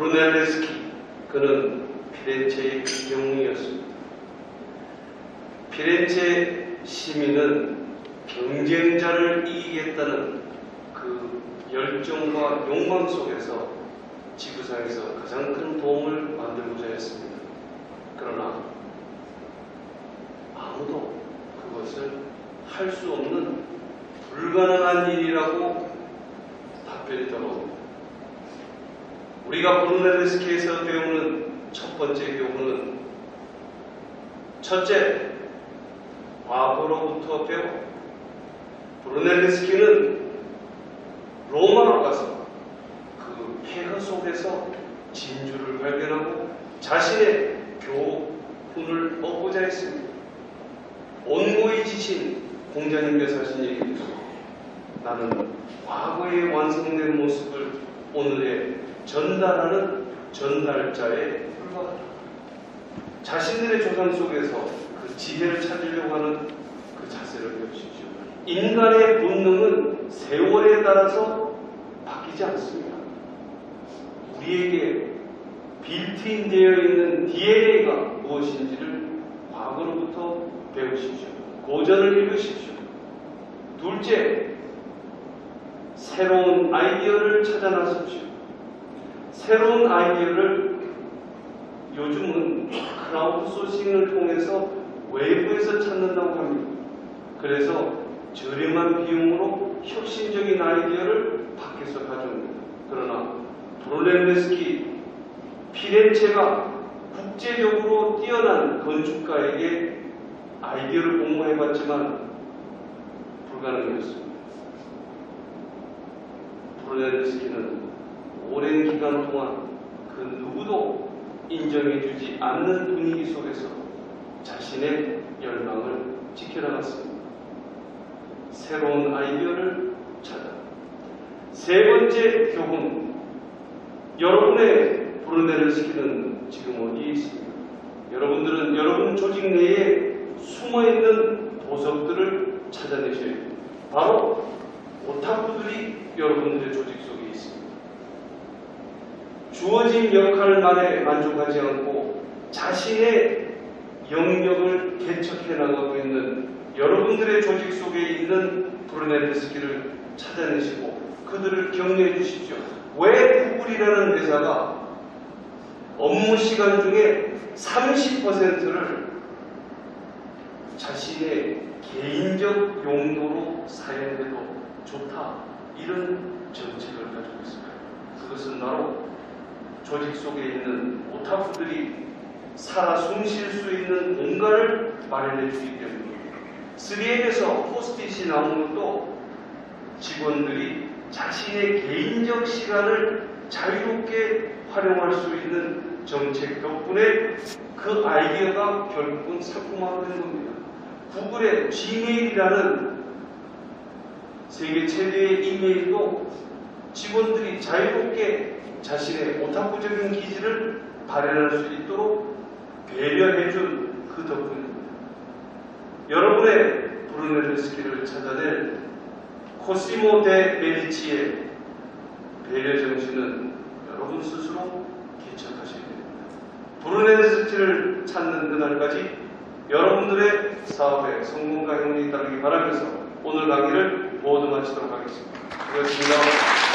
브루넬레스키 그는 피렌체의 영웅이었습니다. 피렌체 시민은 경쟁자를 이기겠다는 그 열정과 욕망 속에서 지구상에서 가장 큰 도움을 만들고자 했습니다. 그러나 아무도 그것을 할 수 없는 불가능한 일이라고 돌아옵니다. 우리가 브루넬레스키에서 배우는 첫 번째 교훈은 첫째, 과거로부터 배워. 브루넬레스키는 로마로 가서 그 폐허 속에서 진주를 발견하고 자신의 교훈을 얻고자 했습니다. 온고이 지신 공자님께서 하신 얘기입니다. 나는 과거에 완성된 모습을 오늘에 전달하는 전달자에 불과하다. 자신들의 조상 속에서 그 지혜를 찾으려고 하는 그 자세를 배우십시오. 인간의 본능은 세월에 따라서 바뀌지 않습니다. 우리에게 빌트인 되어 있는 DNA가 무엇인지를 과거로부터 배우십시오. 고전을 읽으십시오. 둘째, 새로운 아이디어를 찾아 나섭시오. 새로운 아이디어를 요즘은 크라우드 소싱을 통해서 외부에서 찾는다고 합니다. 그래서 저렴한 비용으로 혁신적인 아이디어를 밖에서 가져옵니다. 그러나 브롤렌레스키 피렌체가 국제적으로 뛰어난 건축가에게 아이디어를 공모해봤지만 불가능했습니다. 브롤렌스키는 오랜 기간 동안 그 누구도 인정해주지 않는 분위기 속에서 자신의 열망을 지켜나갔습니다. 새로운 아이디어를 찾아. 세 번째 교훈. 여러분의 브루네를 시키는 지금 어디에 있습니까? 여러분들은 여러분 조직 내에 숨어있는 보석들을 찾아내셔야 됩니다. 바로 오타쿠들이 여러분들의 조직 속에 있습니다. 주어진 역할만에 만족하지 않고 자신의 영역을 개척해 나가고 있는 여러분들의 조직 속에 있는 브루네르스키를 찾아내시고 그들을 격려해 주십시오. 왜 구글이라는 회사가 업무 시간 중에 30%를 자신의 개인적 용도로 사용해도 좋다. 이런 정책을 가지고 있습니다. 그것은 바로 조직 속에 있는 오타쿠들이 살아 숨 쉴 수 있는 공간을 마련해 주기 때문입니다. 3M에서 포스트잇이 나오는 것도 직원들이 자신의 개인적 시간을 자유롭게 활용할 수 있는 정책 덕분에 그 아이디어가 결국은 상품화된 겁니다. 구글의 Gmail이라는 세계 최대의 이메일도 직원들이 자유롭게 자신의 오타쿠적인 기질을 발현할 수 있도록 배려해준 그 덕분입니다. 여러분의 브루네르스키를 찾아낼 코시모 데 메디치의 배려 정신은 여러분 스스로 개척하셔야 됩니다. 브루네르스키를 찾는 그날까지 여러분들의 사업에 성공과 행운이 따르기 바라면서 오늘 강의를 마치도록 하겠습니다. 고맙습니다.